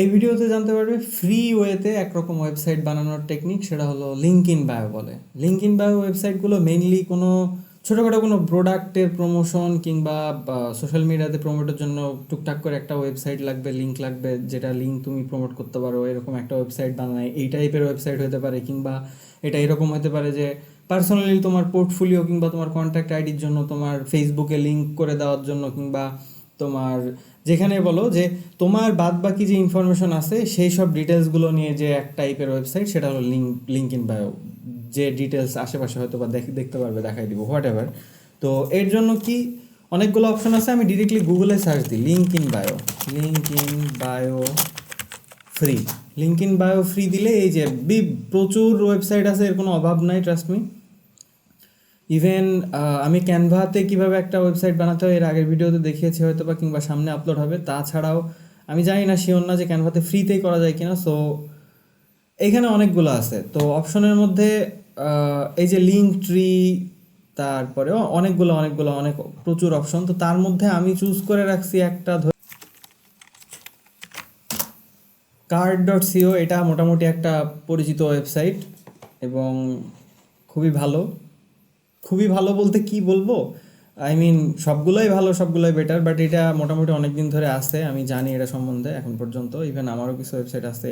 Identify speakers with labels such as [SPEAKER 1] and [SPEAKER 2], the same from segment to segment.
[SPEAKER 1] এই ভিডিওতে জানতে পারবে ফ্রি ওয়েতে একরকম ওয়েবসাইট বানানোর টেকনিক সেটা হলো লিঙ্ক ইন বায়ো বলে। লিঙ্ক ইন বায়ো ওয়েবসাইটগুলো মেইনলি কোনো ছোটোখাটো কোনো প্রোডাক্টের প্রমোশন কিংবা সোশ্যাল মিডিয়াতে প্রমোটের জন্য টুকটাক করে একটা ওয়েবসাইট লাগবে লিঙ্ক লাগবে, যেটা লিঙ্ক তুমি প্রমোট করতে পারো, এরকম একটা ওয়েবসাইট বানায়। এই টাইপের ওয়েবসাইট হতে পারে, কিংবা এটা এরকম হতে পারে যে পার্সোনালি তোমার পোর্টফোলিও কিংবা তোমার কন্ট্যাক্ট আইডির জন্য তোমার ফেসবুকে লিঙ্ক করে দেওয়ার জন্য, কিংবা তোমার যেখানে বলো যে তোমার বাদ বাকি যে ইনফরমেশন আছে, সেই সব ডিটেলসগুলো নিয়ে যে এক টাইপের ওয়েবসাইট সেটা হলো লিঙ্ক লিঙ্ক ইন বায়ো যে ডিটেলস আশেপাশে হয়তো বা দেখ- দেখতে পারবে, দেখাই দিব হোয়াট এভার তো এর জন্য কি অনেকগুলো অপশন আছে, আমি ডিরেক্টলি গুগলে সার্চ দিই link in bio link in bio free link in bio free দিলে এই যে, বি, প্রচুর ওয়েবসাইট আছে, এর কোনো অভাব নাই ট্রাস্ট মি ইভেন আমি ক্যানভাতে কীভাবে একটা ওয়েবসাইট বানাতে হয়, এর আগের ভিডিওতে দেখিয়েছি হয়তো বা কিংবা সামনে আপলোড হবে। তাছাড়াও, আমি জানি না শিওর না যে ক্যানভাতে ফ্রিতেই করা যায় কিনা সো এখানে অনেকগুলো আছে। তো অপশনের মধ্যে এই যে লিঙ্ক ট্রি তারপরে অনেকগুলো অনেকগুলো, অনেক প্রচুর অপশন তো তার মধ্যে আমি চুজ করে রাখছি একটা কার্ড ডট সিও এটা মোটামুটি একটা পরিচিত ওয়েবসাইট এবং খুবই ভালো। খুবই ভালো বলতে কি বলব? আই মিন সবগুলোই ভালো, সবগুলোই বেটার বাট এটা মোটামুটি অনেক দিন ধরে আছে, আমি জানি এটা সম্বন্ধে এখন পর্যন্ত। ইভেন আমারও কিছু ওয়েবসাইট আছে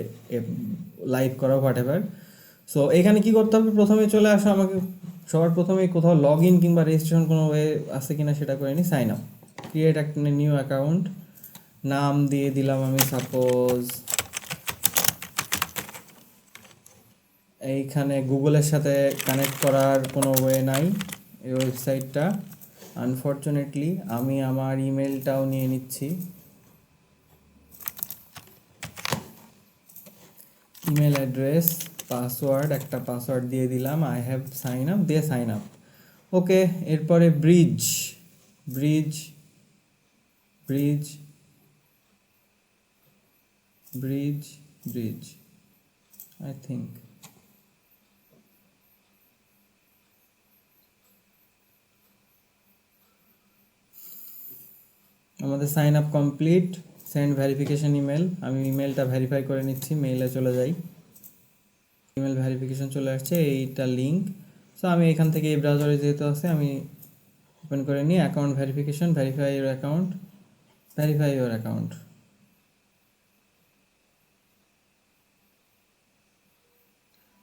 [SPEAKER 1] লাইভ করা হোয়াট এভার সো এখানে কি করতে হবে? প্রথমে চলে আসো আমাকে, সবার প্রথমে কোথাও লগ ইন কিংবা রেজিস্ট্রেশন কোনো ওয়ে আছে কিনা সেটা করে নিই সাইন আপ ক্রিয়েট একটা নিউ অ্যাকাউন্ট নাম দিয়ে দিলাম আমি সাপোজ এইখানে গুগলের সাথে কানেক্ট করার কোনো ওয়ে নাই এই ওয়েবসাইটটা আনফর্চুনেটলি আমি আমার ইমেলটাও নিয়ে নিচ্ছি। ইমেল অ্যাড্রেস পাসওয়ার্ড একটা পাসওয়ার্ড দিয়ে দিলাম। আই হ্যাভ সাইন আপ দিয়ে সাইন আপ ওকে এরপরে bridge bridge bridge bridge bridge I think আমাদের sign up complete send verification email আমি ইমেলটা ভেরিফাই করে নিচ্ছি মেইলে চলে যাই। ইমেল ভেরিফিকেশন চলে আসছে, এইটা লিঙ্ক সো আমি এখান থেকে এই ব্রাউজারে যেহেতু আছে, আমি ওপেন করে নিই account verification verify your account verify your account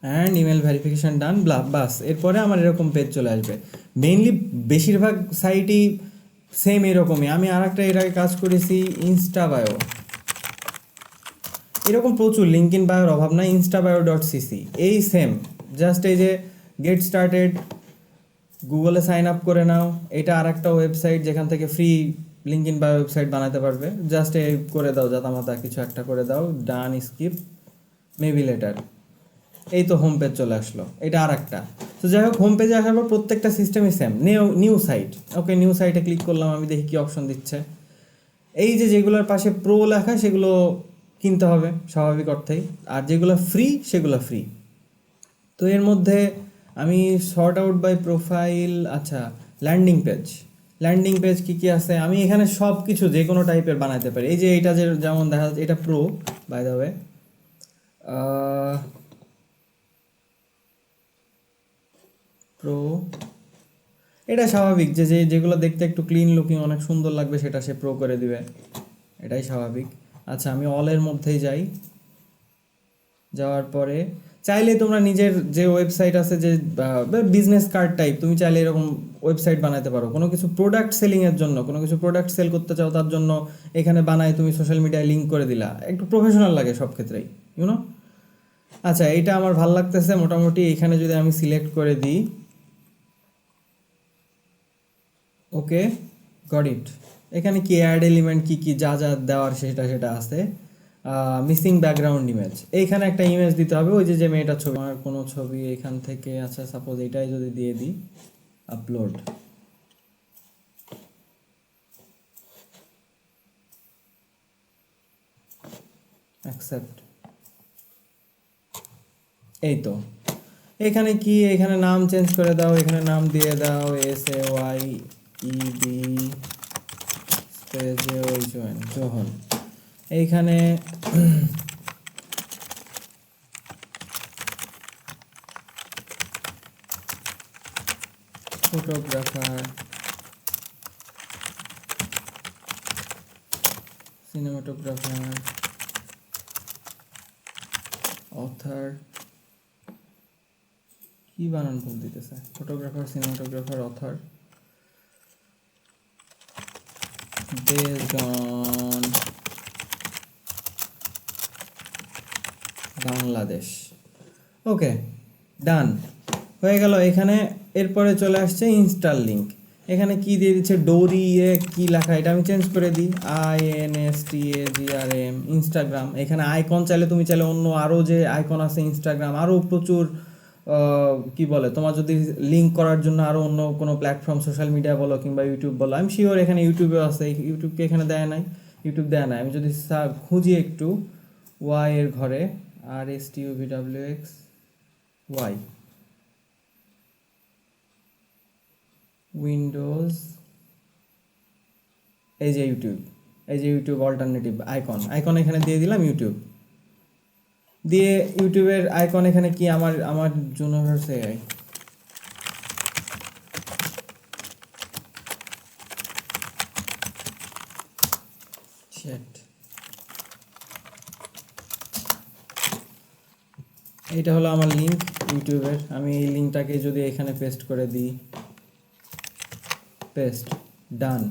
[SPEAKER 1] and email verification done বাস। এরপরে আমার এরকম পেজ চলে আসবে। মেইনলি বেশিরভাগ সাইটই সেম এরকমই। আমি আর একটা এর আগে কাজ করেছি ইনস্টা বায়ো এরকম প্রচুর লিঙ্ক ইন বায়োর অভাব নাই ইনস্টা বায়ো ডট সিসি এই সেম জাস্ট এই যে গেট স্টার্টেড গুগলে সাইন আপ করে নাও। এটা আর একটা ওয়েবসাইট যেখান থেকে free link in bio website বানাতে পারবে। জাস্ট এই করে দাও যাতামাতা কিছু একটা করে দাও ডান স্কিপ মেবি লেটার এই তো হোম পেজ চলে আসলো। এটা আর একটা তো যাই হোক হোম পেজে আসার পর প্রত্যেকটা সিস্টেমই same new new site okay new সাইটে ক্লিক করলাম, আমি দেখি কী অপশন দিচ্ছে। এই যে যেগুলোর পাশে প্রো লেখা, সেগুলো কিনতে হবে, স্বাভাবিক অর্থেই। আর যেগুলো ফ্রি সেগুলো ফ্রি তো এর মধ্যে আমি শর্ট আউট বাই প্রোফাইল আচ্ছা ল্যান্ডিং পেজ ল্যান্ডিং পেজ কী কী আছে? আমি এখানে সব কিছু যে কোনো টাইপের বানাতে পারি। এই যে এটা যে, যেমন দেখা যাচ্ছে, এটা pro by the way pro এটা স্বাভাবিক যে যে, যেগুলো দেখতে একটু ক্লিন লুকিং অনেক সুন্দর লাগবে, সেটা সে প্রো করে দিবে। এটাই স্বাভাবিক। আচ্ছা আমি অলের মধ্যেই যাই। যাওয়ার পরে, চাইলে তোমরা নিজের যে ওয়েবসাইট আছে, যে বিজনেস কার্ড টাইপ তুমি চাইলে এরকম ওয়েবসাইট বানাতে পারো। কোনো কিছু প্রোডাক্ট সেলিংয়ের জন্য, কোনো কিছু প্রোডাক্ট সেল করতে চাও, তার জন্য এখানে বানায় তুমি সোশ্যাল মিডিয়ায় লিঙ্ক করে দিলা। একটু প্রফেশনাল লাগে সব ক্ষেত্রেই ইউনো আচ্ছা এটা আমার ভালো লাগতেছে। মোটামুটি এখানে যদি আমি সিলেক্ট করে দিই ওকে গট ইট এখানে কি অ্যাড এলিমেন্ট কি কি, যা যা দেওয়ার সেটা সেটা আছে। মিসিং ব্যাকগ্রাউন্ড ইমেজ এইখানে একটা ইমেজ দিতে হবে, ওই যে যে মেয়েটার ছবি। আমার কোনো ছবি এখান থেকে আচ্ছা সাপোজ এটাই যদি দিয়ে দিই আপলোড অ্যাকসেপ্ট এই তো। এখানে কি, এখানে নাম চেঞ্জ করে দাও, এখানে নাম দিয়ে দাও S A Y E D space Johan Johan এইখানে ফটোগ্রাফার সিনেমাটোগ্রাফার অথার কি বানান ভুল দিতেছে? Photographer cinematographer author based on Bangladesh okay done হয়ে গেল, এখানে এরপরে চলে আসছে ইনস্টল লিঙ্ক এখানে কি দিয়ে দিচ্ছে? ডোরি এ কি লেখা? এটা আমি চেঞ্জ করে দিই। I N S T A G R M Instagram এখানে আইকন চাইলে তুমি চাইলে অন্য আরও যে আইকন আছে ইনস্টাগ্রাম আরও প্রচুর কি বলে, তোমার যদি লিঙ্ক করার জন্য আরও অন্য কোনো প্ল্যাটফর্ম সোশ্যাল মিডিয়া বলো কিংবা ইউটিউব বলো আমি শিওর এখানে ইউটিউবে আছে ইউটিউবকে এখানে দেয় নাই ইউটিউব দেয় নাই। আমি যদি খুঁজি একটু ওয়াই এর ঘরে R S T U V W X Y Windows এই যে ইউটিউব এই যে ইউটিউব অল্টারনেটিভ আইকন আইকন এখানে দিয়ে দিলাম ইউটিউব দিয়ে ইউটিউবের আইকন এখানে কি আমার আমার জন্য Shit. এইটা হলো আমার লিঙ্ক ইউটিউবের। আমি এই লিঙ্কটাকে যদি এখানে পেস্ট করে দিই পেস্ট ডান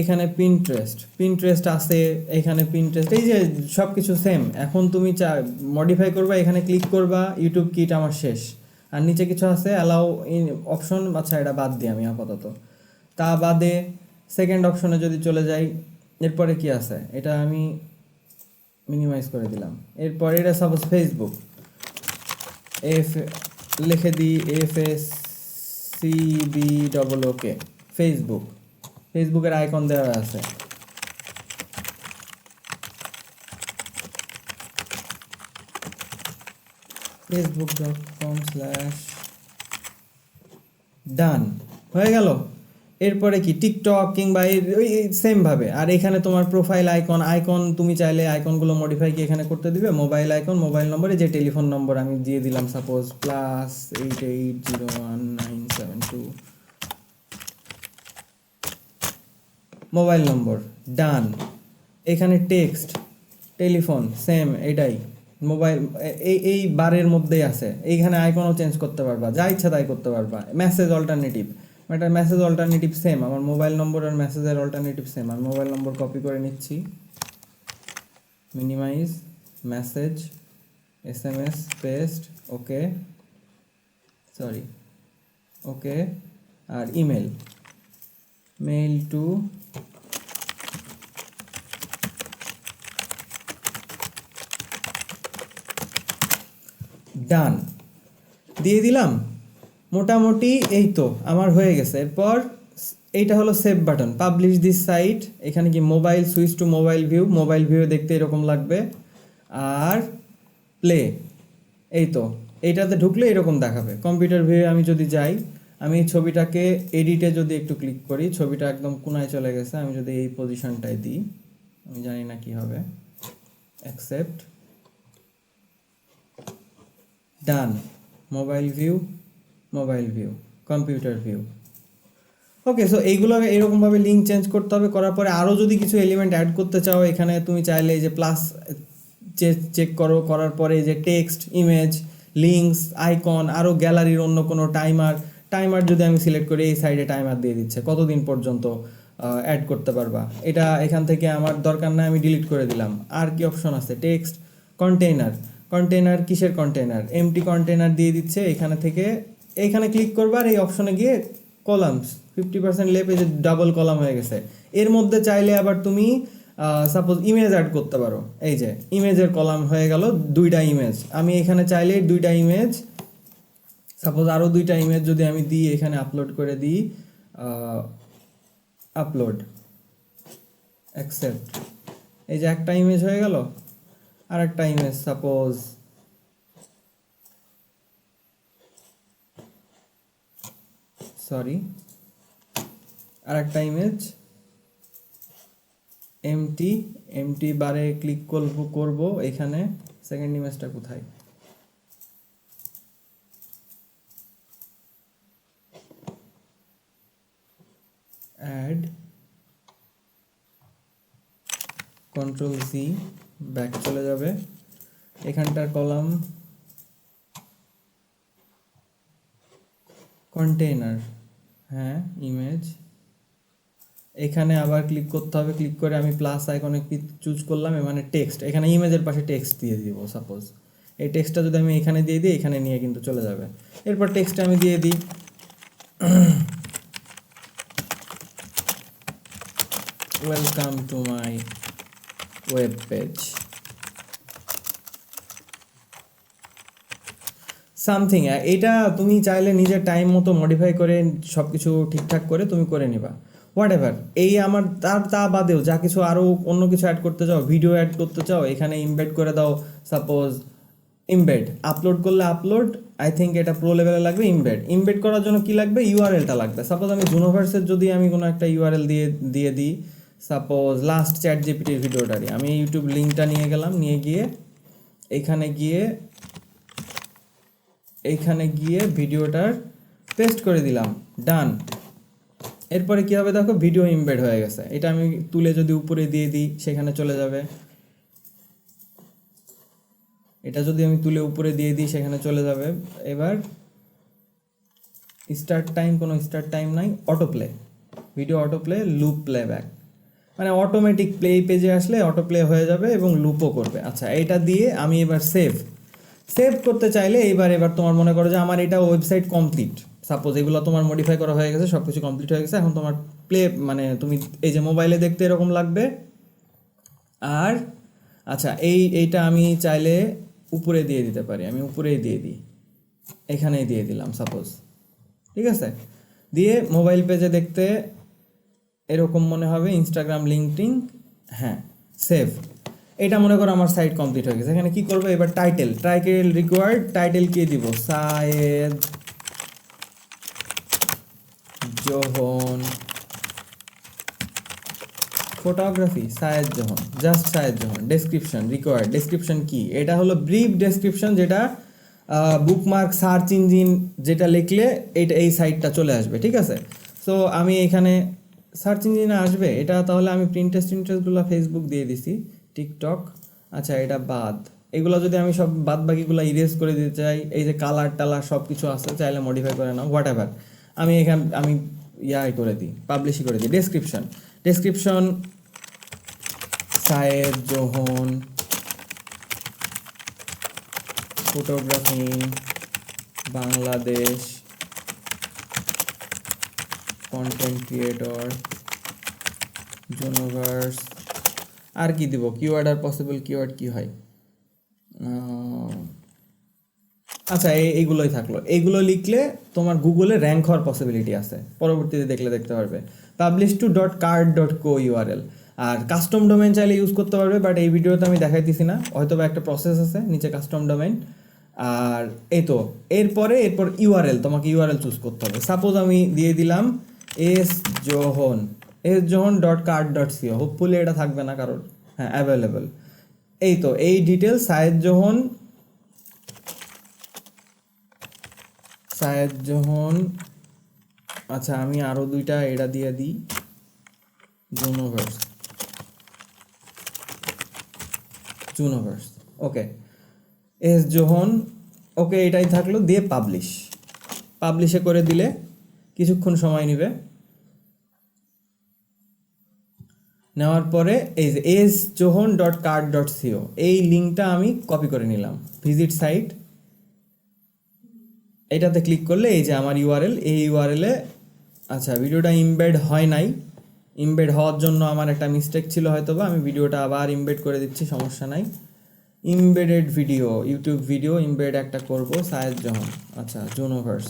[SPEAKER 1] এখানে পিনট্রেস্ট পিনট্রেস্ট আছে, এখানে পিনট্রেস্ট এই যে সব কিছু সেম এখন তুমি চা মডিফাই করবা, এখানে ক্লিক করবা ইউটিউব কিট আমার শেষ। আর নিচে কিছু আছে অ্যালাউ ইন অপশন আচ্ছা এটা বাদ দিই আমি আপাতত। তা বাদে সেকেন্ড অপশনে যদি চলে যাই, এরপরে কি আছে? এটা আমি মিনিমাইজ করে দিলাম। এরপরে এটা সাপোজ ফেসবুক এফ লিখে দিই F S C B double okay Facebook ফেসবুকের আইকন দেওয়া আছে। ফেসবুক ডান হয়ে গেল। এরপরে কি? টিকটক কিংবা এর ওই সেম ভাবে। আর এখানে তোমার প্রোফাইল আইকন আইকন তুমি চাইলে আইকনগুলো মডিফাই কি এখানে করতে দিবে? মোবাইল আইকন মোবাইল নম্বরে যে টেলিফোন নম্বর আমি দিয়ে দিলাম suppose plus eight eight zero one nine seven two mobile number, done. এখানে টেক্সট টেলিফোন সেম এটাই। মোবাইল এই এই বারের মধ্যেই আছে। এইখানে আইকনও চেঞ্জ করতে পারবা, যা ইচ্ছা তাই করতে পারবা। মেসেজ অল্টারনেটিভ এটা মেসেজ অল্টারনেটিভ সেম আমার মোবাইল নম্বর আর মেসেজের অল্টারনেটিভ সেম আমি মোবাইল নম্বর কপি করে নিচ্ছি। Minimize message S M S paste okay sorry okay R email mail to done দিয়ে দিলাম। মোটামুটি এই তো, আমার হয়ে গেছে। এরপর এইটা হলো save button publish this site এখানে কি mobile switch to mobile view mobile view দেখতে এরকম লাগবে। আর প্লে এই তো, এইটাতে ঢুকলে এরকম দেখাবে। কম্পিউটার ভিউ আমি যদি যাই আমি ছবিটাকে এডিটে যদি একটু ক্লিক করি, ছবিটা একদম কোনায় চলে গেছে, আমি যদি এই পজিশনটায় দিই, আমি জানি না কি হবে। Accept done mobile view mobile view computer view okay so এইগুলো এরকমভাবে লিঙ্ক চেঞ্জ করতে হবে, করার পরে আরও যদি কিছু এলিমেন্ট অ্যাড করতে চাও, এখানে তুমি চাইলে যে প্লাস চেক করো, করার পরে যে টেক্সট ইমেজ লিঙ্কস আইকন আরও গ্যালারির অন্য কোনো টাইমার টাইমার যদি আমি সিলেক্ট করি, এই সাইডে টাইমার দিয়ে দিচ্ছে। কতদিন পর্যন্ত অ্যাড করতে পারবা? এটা এখান থেকে আমার দরকার নাই, আমি ডিলিট করে দিলাম। আর কি অপশন আছে? টেক্সট কন্টেইনার কন্টেইনার কিসের কন্টেইনার এমটি কন্টেইনার দিয়ে দিচ্ছে এখানে থেকে। এইখানে ক্লিক করবা আর এই অপশনে গিয়ে কলামস ফিফটি পার্সেন্ট লেপে যে ডাবল কলাম হয়ে গেছে। এর মধ্যে চাইলে আবার তুমি সাপোজ ইমেজ অ্যাড করতে পারো। এই যে ইমেজের কলাম হয়ে গেল দুইটা ইমেজ আমি এখানে চাইলে দুইটা ইমেজ সাপোজ আরও দুইটা ইমেজ যদি আমি দিই, এখানে আপলোড করে দিই আপলোড অ্যাকসেপ্ট এই যে একটা ইমেজ হয়ে গেল আর একটা ইমেজ সাপোজ সরি আর একটা ইমেজ এমটি এমটি বারে ক্লিক করব করব, এখানে সেকেন্ড ইমেজটা কোথায়? অ্যাড কন্ট্রোল সি ব্যাক চলে যাবে। এখানটার কলাম কন্টেইনার হ্যাঁ ইমেজ এখানে আবার ক্লিক করতে হবে ক্লিক করে আমি প্লাস আইকনে চুজ করলাম মানে টেক্সট এখানে ইমেজের পাশে টেক্সট দিয়ে দিব সাপোজ এই টেক্সটটা যদি আমি এখানে দিয়ে দিই, এখানে নিয়ে কিন্তু চলে যাবে। এরপর টেক্সটটা আমি দিয়ে দিই। Welcome to my web page something এটা তুমি চাইলে নিজের টাইম মতো মডিফাই করে সব কিছু ঠিকঠাক করে তুমি করে নিবা। হোয়াট এভার এই আমার, তার, তা বাদেও যা কিছু আরও অন্য কিছু অ্যাড করতে চাও ভিডিও অ্যাড করতে চাও, এখানে ইমবেড করে দাও। সাপোজ ইমবেড আপলোড করলে আপলোড আই থিঙ্ক এটা প্রো লেভেলে লাগবে ইমবেড ইমবেড করার জন্য কি লাগবে? ইউআরএলটা লাগবে। সাপোজ আমি জুনোভার্সের যদি আমি কোনো একটা ইউআরএল দিয়ে দিয়ে দিই সাপোজ লাস্ট চ্যাট জিপিটির ভিডিওটারই আমি ইউটিউব লিঙ্কটা নিয়ে গেলাম, নিয়ে গিয়ে এখানে গিয়ে এইখানে গিয়ে ভিডিওটার পেস্ট করে দিলাম ডান এরপরে কী হবে দেখো ভিডিও ইমবেড হয়ে গেছে। এটা আমি তুলে যদি উপরে দিয়ে দিই, সেখানে চলে যাবে। এটা যদি আমি তুলে উপরে দিয়ে দিই, সেখানে চলে যাবে। এবার স্টার্ট টাইম কোনো স্টার্ট টাইম নাই auto play video auto play loop playback মানে অটোমেটিক প্লে পেজে আসলে অটো প্লে হয়ে যাবে এবং লুপও করবে। আচ্ছা এটা দিয়ে আমি এবার সেভ সেভ করতে চাইলে এইবার এবার তোমার মনে করো যে আমার এটা ওয়েবসাইট কমপ্লিট সাপোজ এগুলো তোমার মডিফাই করা হয়ে গেছে সব কিছু কমপ্লিট হয়ে গেছে, এখন তোমার প্লে মানে তুমি এই যে মোবাইলে দেখতে এরকম লাগবে। আর আচ্ছা এই, এইটা আমি চাইলে উপরে দিয়ে দিতে পারি। আমি উপরেই দিয়ে দিই। এখানেই দিয়ে দিলাম সাপোজ ঠিক আছে? দিয়ে মোবাইল পেজে দেখতে এরকম মনে হবে ইনস্টাগ্রাম লিঙ্কটিং হ্যাঁ সেভ এটা মনে করো আমার সাইট কমপ্লিট হয়ে গেছে। এখানে কি করব? এবার টাইটেল টাইটেল রিকোয়ার্ড টাইটেল কে দিব? Sayed Johan photography Sayed Johan just Sayed Johan description required description কি? এটা হলো ব্রিফ ডেসক্রিপশন যেটা বুকমার্ক সার্চ ইঞ্জিন যেটা লিখলে এটা এই সাইটটা চলে আসবে, ঠিক আছে? সো আমি এখানে সার্চ ইঞ্জিনে আসবে, এটা তাহলে আমি প্রিন্টেস্ট টিন্টেস্টগুলো ফেসবুক দিয়ে দিছি টিকটক আচ্ছা এটা বাদ। এগুলো যদি আমি সব বাদ বাকিগুলো ইরেজ করে দিতে চাই, এই যে কালার টালার সব কিছু আছে, চাইলে মডিফাই করে নাও হোয়াট এভার আমি এখান, আমি ইয়াই করে দিই পাবলিশই করে দিই। Description description Sayed Johan photography Bangladesh content creator universe আর কি দিব? কিওয়ার্ড আর পসিবল কিওয়ার্ড কি হয়? আচ্ছা এই- এইগুলোই থাকল। এইগুলো লিখলে তোমার গুগলে র্যাঙ্ক হওয়ার পসিবিলিটি আছে। পরবর্তীতে দেখলে দেখতে পারবে। Publish to dot card dot co URL R custom domain চাইলে ইউজ করতে পারবে বাট এই ভিডিওতে আমি দেখাইতেছি না। হয়তো বা একটা প্রসেস আছে, নিচে কাস্টম ডোমেন আর এই তো, এরপরে, এরপর ইউআরএল তোমাকে ইউআরএল চুজ করতে হবে। সাপোজ আমি দিয়ে দিলাম S Johan S Johan dot card dot co hopefully এটা থাকবে না কারোর। হ্যাঁ অ্যাভেলেবেল এই তো, এই ডিটেল সায়েদ জোহন সায়েদ জোহন আচ্ছা আমি আরও দুইটা এটা দিয়ে দিই। জুনোভার্স জুনোভার্স ওকে এস জোহন ওকে এটাই থাকল, দিয়ে পাবলিশ পাবলিশে করে দিলে কিছুক্ষণ সময় নেবে। নেওয়ার পরে এই যে S Johan dot card dot co, এই লিঙ্কটা আমি কপি করে নিলাম। Visit site. এটাতে ক্লিক করলে এই যে আমার ইউআরএল এই ইউআরএলে আচ্ছা ভিডিওটা ইমবেড হয় নাই। ইমবেড হওয়ার জন্য আমার একটা মিস্টেক ছিল হয়তো বা আমি ভিডিওটা আবার ইমবেড করে দিচ্ছি, সমস্যা নাই। Embedded video, YouTube video embed একটা করব সায়েদ জহন আচ্ছা জুনোভার্স।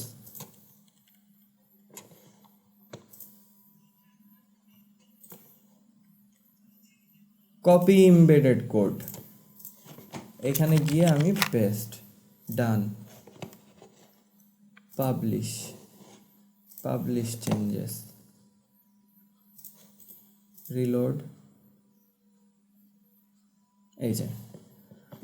[SPEAKER 1] কপি ইমবেডেড কোড এখানে গিয়ে আমি paste done publish publish changes reload এই যে।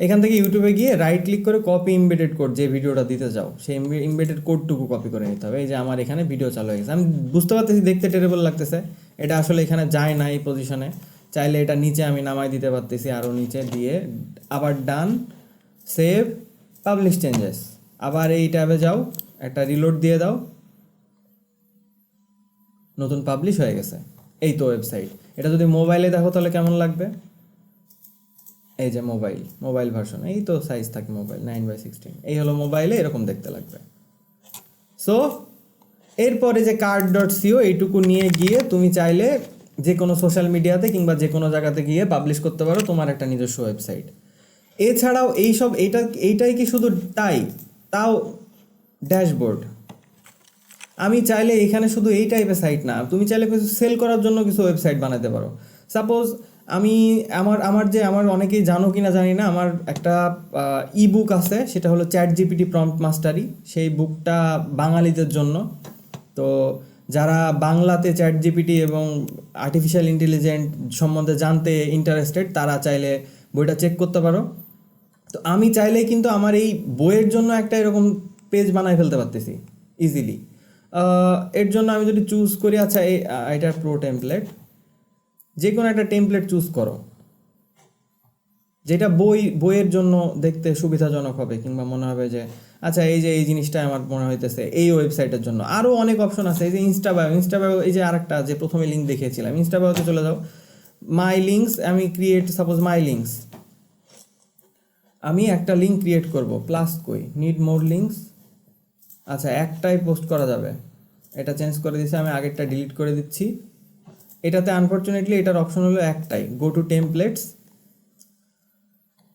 [SPEAKER 1] এখান থেকে ইউটিউবে গিয়ে রাইট ক্লিক করে কপি ইমবেডেড কোড যে ভিডিওটা দিতে যাও, সেই ইমবেডেড কোডটুকু কপি করে নিতে হবে। এই যে আমার এখানে ভিডিও চালু হয়ে গেছে। আমি বুঝতে পারতেছি, দেখতে টেরেবল লাগতেছে। এটা আসলে এখানে যায় না এই পজিশনে চাইলে এটা নিচে আমি নামাই দিতে পারতেছি আরও নিচে দিয়ে। আবার ডান সেভ পাবলিশ চেঞ্জেস আবার এই ট্যাবে যাও, একটা রিলোড দিয়ে দাও। নতুন পাবলিশ হয়ে গেছে। এই তো ওয়েবসাইট এটা যদি মোবাইলে দেখো তাহলে কেমন লাগবে? এই যে মোবাইল মোবাইল ভার্সন এই তো সাইজ থাকে মোবাইল নাইন বাই সিক্সটিন এই হলো মোবাইলে এরকম দেখতে লাগবে। সো এরপরে যে কার্ড ডট সিও এইটুকু নিয়ে গিয়ে তুমি চাইলে যে কোনো সোশ্যাল মিডিয়াতে কিংবা যে কোনো জায়গাতে গিয়ে পাবলিশ করতে পারো তোমার একটা নিজস্ব ওয়েবসাইট এছাড়াও এইসব এইটা, এইটাই কি শুধু তাই? তাও ড্যাশবোর্ড আমি চাইলে এখানে শুধু এই টাইপের সাইট না, তুমি চাইলে কিছু সেল করার জন্য কিছু ওয়েবসাইট বানাতে পারো। সাপোজ আমি আমার আমার যে, আমার অনেকেই জানো কিনা জানি না, আমার একটা ই বুক আছে, সেটা হলো চ্যাট জিপিটি প্রম্পট মাস্টারি সেই বুকটা বাঙালিদের জন্য। তো যারা বাংলাতে চ্যাট জিপিটি এবং আর্টিফিশিয়াল ইন্টেলিজেন্ট সম্বন্ধে জানতে ইন্টারেস্টেড তারা চাইলে বইটা চেক করতে পারো। তো আমি চাইলেই কিন্তু আমার এই বইয়ের জন্য একটা এরকম পেজ বানাই ফেলতে পারতেছি ইজিলি এর জন্য আমি যদি চুজ করি আচ্ছা এটার প্রো টেমপ্লেট যে কোনো একটা টেমপ্লেট চুজ করো। যেটা বই, বইয়ের জন্য দেখতে সুবিধাজনক হবে, কিংবা মনে হবে যে আচ্ছা এই যে এই জিনিসটা আমার মনে হইতেছে এই ওয়েবসাইটের জন্য। আরও অনেক অপশন আছে, এই যে ইনস্টাবায়ো ইনস্টাবায়ো এই যে আরেকটা যে প্রথমে লিঙ্ক দেখিয়েছিলাম ইনস্টাবায়োতে চলে যাও। মাই লিঙ্কস আমি ক্রিয়েট সাপোজ মাই লিঙ্কস আমি একটা লিঙ্ক ক্রিয়েট করব প্লাস কই? নিড মোর লিঙ্কস আচ্ছা একটাই পোস্ট করা যাবে। এটা চেঞ্জ করে দিয়েছি, আমি আগেরটা ডিলিট করে দিচ্ছি। এটাতে আনফর্চুনেটলি এটার অপশন হলো একটাই গো টু টেমপ্লেটস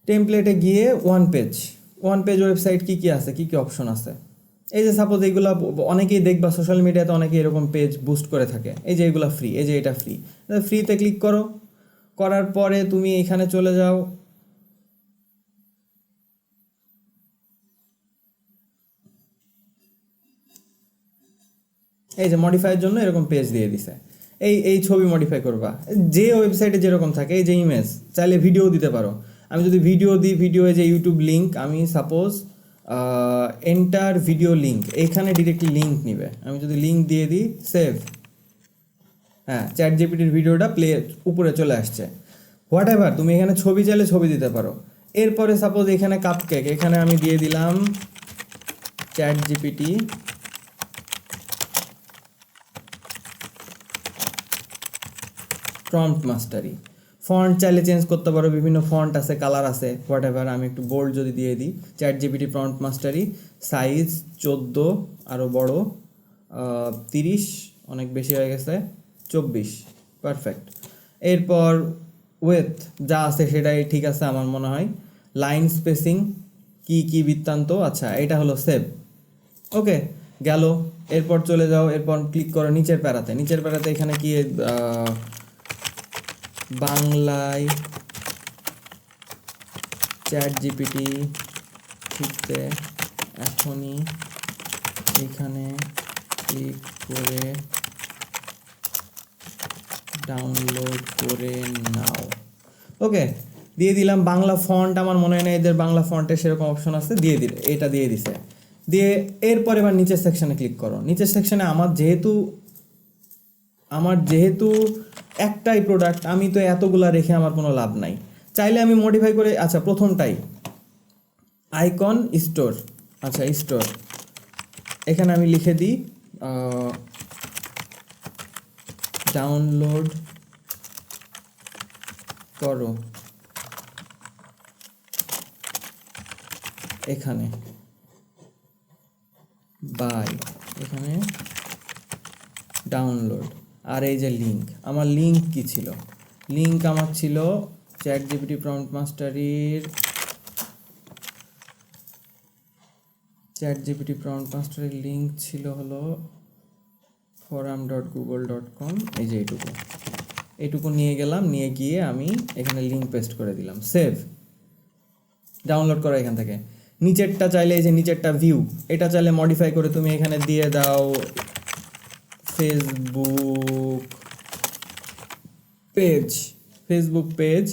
[SPEAKER 1] টেমপ্লেটে গিয়ে one page one page website কী কী আছে? কী কী অপশন আছে? এই যে সাপোজ এইগুলো অনেকেই দেখবা সোশ্যাল মিডিয়াতে অনেকে এরকম পেজ বুস্ট করে থাকে। এই যে এগুলো ফ্রি এই যে এটা ফ্রি ফ্রিতে ক্লিক করো। করার পরে তুমি এখানে চলে যাও। এই যে মডিফাইয়ের জন্য এরকম পেজ দিয়ে দিছে। এই এই ছবি মডিফাই করবা। যে ওয়েবসাইটে যেরকম থাকে, এই যে ইমেজ চাইলে ভিডিও দিতে পারো। আমি যদি ভিডিও দিই ভিডিও যে ইউটিউব লিঙ্ক আমি সাপোজ এন্টার ভিডিও লিঙ্ক এইখানে ডিরেক্টলি লিঙ্ক নিবে। আমি যদি লিঙ্ক দিয়ে দিই সেভ হ্যাঁ চ্যাট জিপিটির ভিডিওটা প্লে উপরে চলে আসছে। হোয়াট এভার তুমি এখানে ছবি চাইলে ছবি দিতে পারো। এরপরে সাপোজ এখানে কাপ কেক এখানে আমি দিয়ে দিলাম chat GPT prompt mastery font চাইলে চেঞ্জ করতে পারো, বিভিন্ন ফন্ট আছে কালার আছে হোয়াট এভার আমি একটু বোল্ড যদি দিয়ে দিই chat GPT prompt mastery size চোদ্দ আরও বড় তিরিশ, অনেক বেশি হয়ে গেছে, চব্বিশ পারফেক্ট এরপর ওয়েথ যা আছে সেটাই ঠিক আছে আমার মনে হয়। লাইন স্পেসিং কি কি বৃত্তান্ত? আচ্ছা এটা হলো সেভ ওকে গেল, এরপর চলে যাও, এরপর ক্লিক করো নিচের প্যারাতে। নিচের প্যারাতে এখানে কি বাংলায় চ্যাট জিপিটি শিখতে এখনই এখানে ক্লিক করে ডাউনলোড করে নাও। ওকে, দিয়ে দিলাম বাংলা ফন্ট। আমার মনে হয় না এদের বাংলা ফন্টে সেরকম অপশন আছে। দিয়ে দিলে, এটা দিয়ে দিছে। দিয়ে এরপর এবার নিচের সেকশনে ক্লিক করো। নিচের সেকশনে আমার যেহেতু আমার যেহেতু একটাই প্রোডাক্ট আমি তো এতগুলা রেখে আমার কোনো লাভ নাই। চাইলে আমি মডিফাই করে আচ্ছা প্রথমটাই। আইকন স্টোর আচ্ছা স্টোর এখানে আমি লিখে দিই ডাউনলোড করো। এখানে। বাই এখানে। ডাউনলোড আর এই যে লিঙ্ক আমার লিঙ্ক কি ছিল? লিঙ্ক আমার ছিল চ্যাট জিপিটি প্রম্পট মাস্টারির চ্যাট জিপিটি প্রম্পট মাস্টারির লিঙ্ক ছিল হলো forum dot Google dot com এই যে এইটুকু। এইটুকু নিয়ে গেলাম, নিয়ে গিয়ে আমি এখানে লিঙ্ক পেস্ট করে দিলাম। সেভ ডাউনলোড করো এখান থেকে। নিচেরটা চাইলে এই যে নিচেরটা ভিউ এটা চাইলে মডিফাই করে তুমি এখানে দিয়ে দাও। Facebook page Facebook page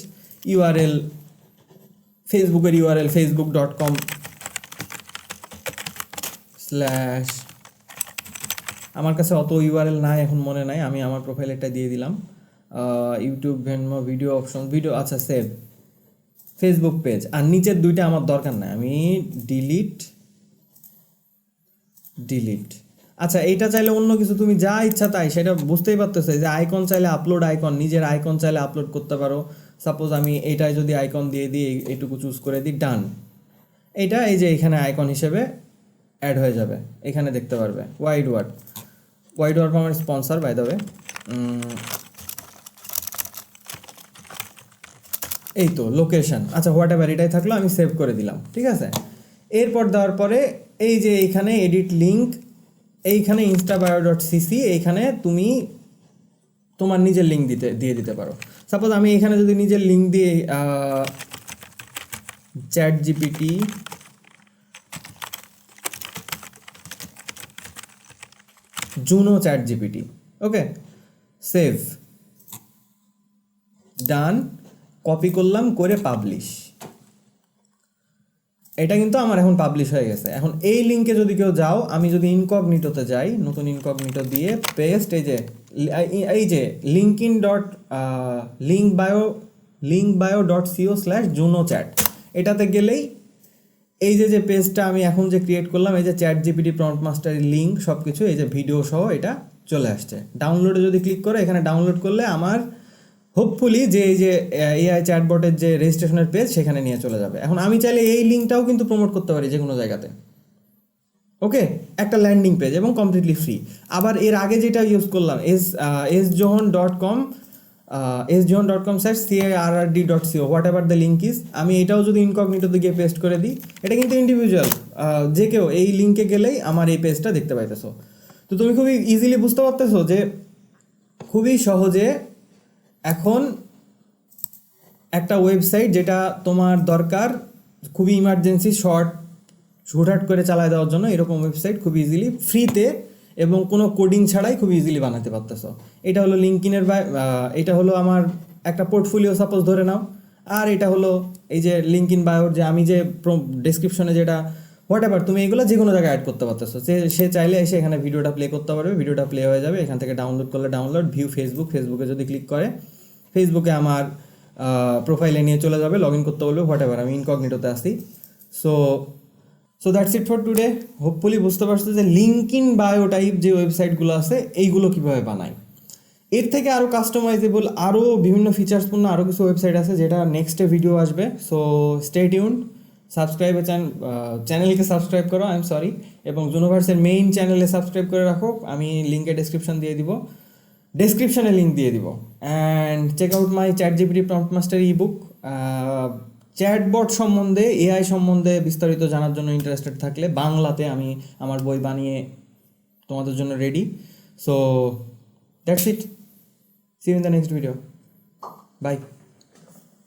[SPEAKER 1] URL ফেসবুকের URL Facebook dot com slash আমার কাছে অত ইউআরএল নাই, এখন মনে নাই, আমি আমার প্রোফাইলেরটা দিয়ে দিলাম। YouTube Venmo video option video আচ্ছা সেভ ফেসবুক পেজ আর নিচের দুইটা আমার দরকার নাই, আমি ডিলিট ডিলিট আচ্ছা এইটা চাইলে অন্য কিছু, তুমি যা ইচ্ছা তাই, সেটা বুঝতেই পারতেছো যে আইকন চাইলে আপলোড আইকন নিজের আইকন চাইলে আপলোড করতে পারো। সাপোজ আমি এটাই যদি আইকন দিয়ে দিই এইটুকু চুজ করে দিই ডান এটা এই যে এখানে আইকন হিসেবে অ্যাড হয়ে যাবে, এখানে দেখতে পারবে ওয়াইড ওয়ার্ড ওয়াইড ওয়ার্ড আমার স্পন্সর বাই দেবে এই তো লোকেশন আচ্ছা হোয়াট এভার এটাই থাকল, আমি সেভ করে দিলাম, ঠিক আছে? এরপর দেওয়ার পরে, এই যে এইখানে এডিট লিঙ্ক এইখানে ইনস্টাবায়ো ডট সিসি এইখানে তুমি তোমার নিজের লিঙ্ক দিতে, দিয়ে দিতে পারো। সাপোজ আমি এখানে যদি নিজের লিঙ্ক দিয়ে chat GPT Juno chat GPT okay save done copy করলাম, করে পাবলিশ এটা কিন্তু আমার এখন পাবলিশ হয়ে গেছে। এখন এই লিঙ্কে যদি কেউ যাও, আমি যদি ইনকগনিটোতে যাই, নতুন ইনকগনিটো দিয়ে পেস্ট এই যে এই যে link in dot link bio link bio dot co slash Juno chat এটাতে গেলেই এই যে যে পেজটা আমি এখন যে ক্রিয়েট করলাম, এই যে চ্যাট জিপিটি প্রম্পট মাস্টারের লিঙ্ক সব কিছু এই যে ভিডিও সহ এটা চলে আসছে। ডাউনলোডে যদি ক্লিক করে, এখানে ডাউনলোড করলে আমার হোপফুলি যে এই যে এআই চ্যাটবটের যে রেজিস্ট্রেশনের পেজ সেখানে নিয়ে চলে যাবে। এখন আমি চাইলে এই লিঙ্কটাও কিন্তু প্রমোট করতে পারি যে কোনো জায়গাতে। ওকে একটা ল্যান্ডিং পেজ এবং কমপ্লিটলি ফ্রি আবার এর আগে যেটা ইউজ করলাম S S Johan dot com S Johan dot com sir C R R D dot co whatever the link is আমি এটাও যদি ইনকগনিটোতে গিয়ে পেস্ট করে দিই, এটা কিন্তু ইন্ডিভিজুয়াল যে কেউ এই লিঙ্কে গেলেই আমার এই পেজটা দেখতে পাইতেছো। তো তুমি খুবই ইজিলি বুঝতে পারতেছো যে খুবই সহজে এখন একটা ওয়েবসাইট যেটা তোমার দরকার, খুবই ইমার্জেন্সি শর্ট হুটহাট করে চালায় দেওয়ার জন্য এরকম ওয়েবসাইট খুব ইজিলি ফ্রিতে এবং কোনো কোডিং ছাড়াই খুব ইজিলি বানাতে পারতেছো। এটা হলো লিঙ্কিনের বা এটা হলো আমার একটা পোর্টফোলিও সাপোজ ধরে নাও। আর এটা হলো এই যে লিঙ্ক ইন বায়োর যে আমি যে ডেসক্রিপশনে যেটা হোয়াট এভার তুমি এগুলো যে কোনো জায়গায় অ্যাড করতে পারতেছো। সে সে চাইলে এসে এখানে ভিডিওটা প্লে করতে পারবে, ভিডিওটা প্লে হয়ে যাবে, এখান থেকে ডাউনলোড করলে ডাউনলোড ভিউ ফেসবুক ফেসবুকে যদি ক্লিক করে ফেসবুকে আমার প্রোফাইলে নিয়ে চলে যাবে লগ ইন করতে বলবে হোয়াট এভার আমি ইনকগনিটোতে আসি so so that's it for today hopefully বুঝতে পারছ যে লিঙ্ক ইন বায়ো টাইপ যে ওয়েবসাইটগুলো আছে, এইগুলো কীভাবে বানায়। এর থেকে আরও কাস্টমাইজেবল আরও বিভিন্ন ফিচার্সপূর্ণ আরও কিছু ওয়েবসাইট আছে যেটা নেক্সটে ভিডিও আসবে। সো স্টে টিউন সাবস্ক্রাইবে চ্যানেলকে সাবস্ক্রাইব করো আই এম সরি এবং জুনোভার্সের মেইন চ্যানেলে সাবস্ক্রাইব করে রাখো, আমি লিঙ্কে ডেসক্রিপশন দিয়ে দিব। ডেসক্রিপশনে লিঙ্ক দিয়ে দিব। And check out my chat GPT prompt master ebook chatbot সম্বন্ধে এআই সম্বন্ধে বিস্তারিত জানার জন্য ইন্টারেস্টেড থাকলে বাংলাতে আমি আমার বই বানিয়ে তোমাদের জন্য ready so that's it see in the next video bye